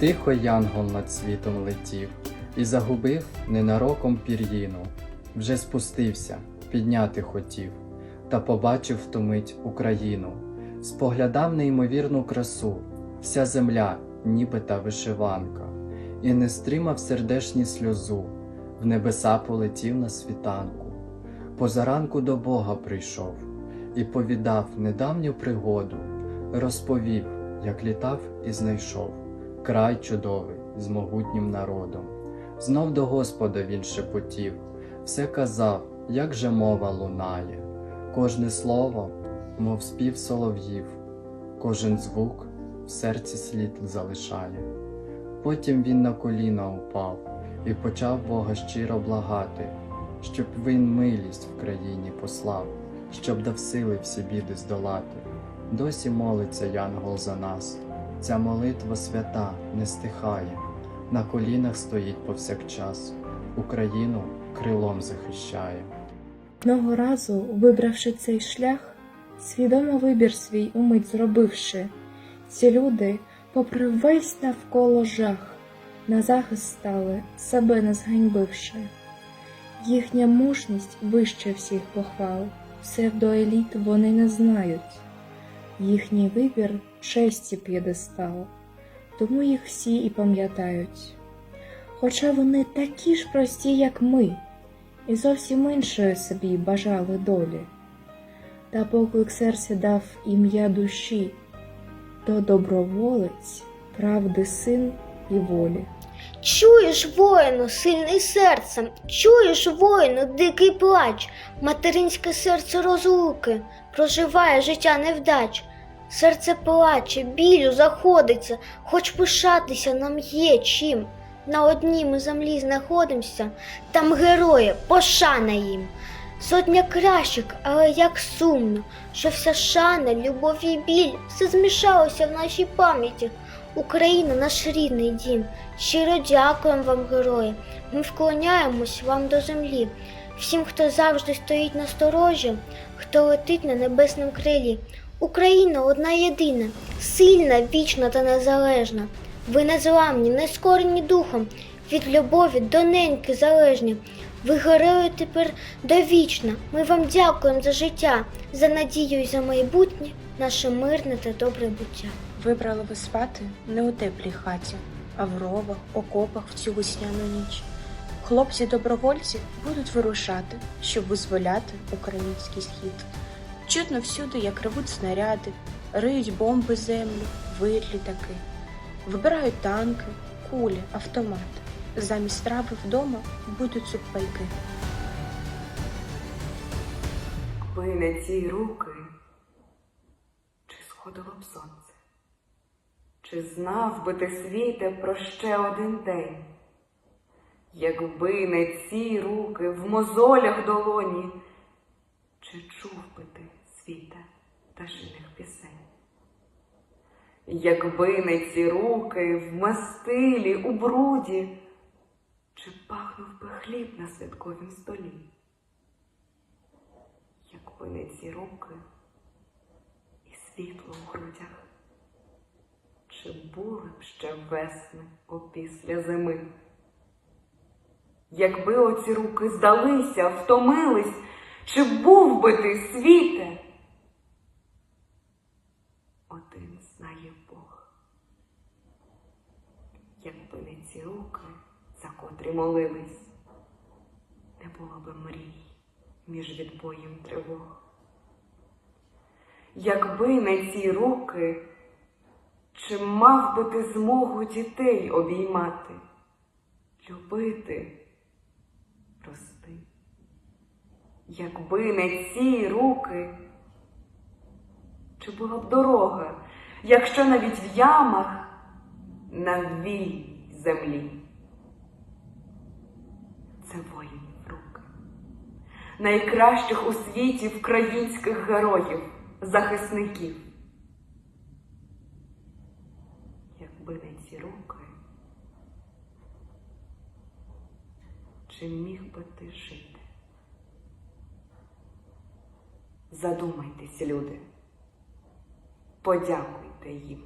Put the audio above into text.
Тихо янгол над світом летів і загубив ненароком пір'їну. Вже спустився, підняти хотів, та побачив в Україну, споглядав неймовірну красу, вся земля, ніби та вишиванка, і не стримав сердешні сльозу, в небеса полетів на світанку. Позаранку до Бога прийшов і повідав недавню пригоду, розповів, як літав і знайшов край чудовий з могутнім народом. Знов до Господа він шепотів, все казав, як же мова лунає, кожне слово, мов спів солов'їв, кожен звук в серці слід залишає. Потім він на коліна упав і почав Бога щиро благати, щоб він милість в країні послав, щоб дав сили всі біди здолати. Досі молиться Янгол за нас. Ця молитва свята не стихає, на колінах стоїть повсякчас, Україну крилом захищає. Одного разу, вибравши цей шлях, свідомо вибір свій умить зробивши, ці люди, попри весь навколо жах, на захист стали, себе не зганьбивши. Їхня мужність вище всіх похвал, псевдоеліт вони не знають. Їхній вибір честі п'єдестал, тому їх всі і пам'ятають. Хоча вони такі ж прості, як ми, і зовсім іншої собі бажали долі. Та поклик серця дав ім'я душі, то доброволець, правди син і волі. Чуєш, воїну, сильний серцем, чуєш, воїну, дикий плач, материнське серце розлуки, проживає життя невдач. Серце плаче, білю заходиться, хоч пишатися нам є чим. На одній ми землі знаходимося, там герої, пошана їм. Сотня кращих, але як сумно, що вся шана, любов і біль все змішалося в нашій пам'яті. Україна наш рідний дім. Щиро дякуємо вам, герої. Ми вклоняємось вам до землі. Всім, хто завжди стоїть на сторожі, хто летить на небесному крилі. Україна одна єдина, сильна, вічна та незалежна. Ви незламні, нескорені духом, від любові до неньки залежні. Ви герої тепер довічно. Ми вам дякуємо за життя, за надію і за майбутнє, наше мирне та добре буття. Вибрали ви спати не у теплій хаті, а в ровах, окопах в цю весняну ніч. Хлопці-добровольці будуть вирушати, щоб визволяти український схід. Чутно всюди, як ревуть снаряди, риють бомби землю, виють літаки, вибирають танки, кулі, автомати. Замість страви вдома будуть сухпайки. Якби не ці руки, чи сходило б сонце? Чи знав би ти світе про ще один день? Якби не ці руки в мозолях долоні, чи чув би ти світе пташиних пісень? Якби не ці руки в мастилі, у бруді, чи пахнув би хліб на святковім столі? Якби не ці руки і світло у грудях, чи були б ще весни опісля зими? Якби оці руки здалися, втомились, чи був би ти світе? Один знає Бог. Якби не ці руки, за котрі молились, не було би мрій між відбоєм тривог. Якби не ці руки, чи мав би ти змогу дітей обіймати, любити, Якби не ці руки, чи була б дорога, якщо навіть в ямах на вій землі? Це воїнів руки найкращих у світі українських героїв, захисників. Якби не ці руки, чи міг би ти жити? Задумайтесь, люди, подякуйте їм.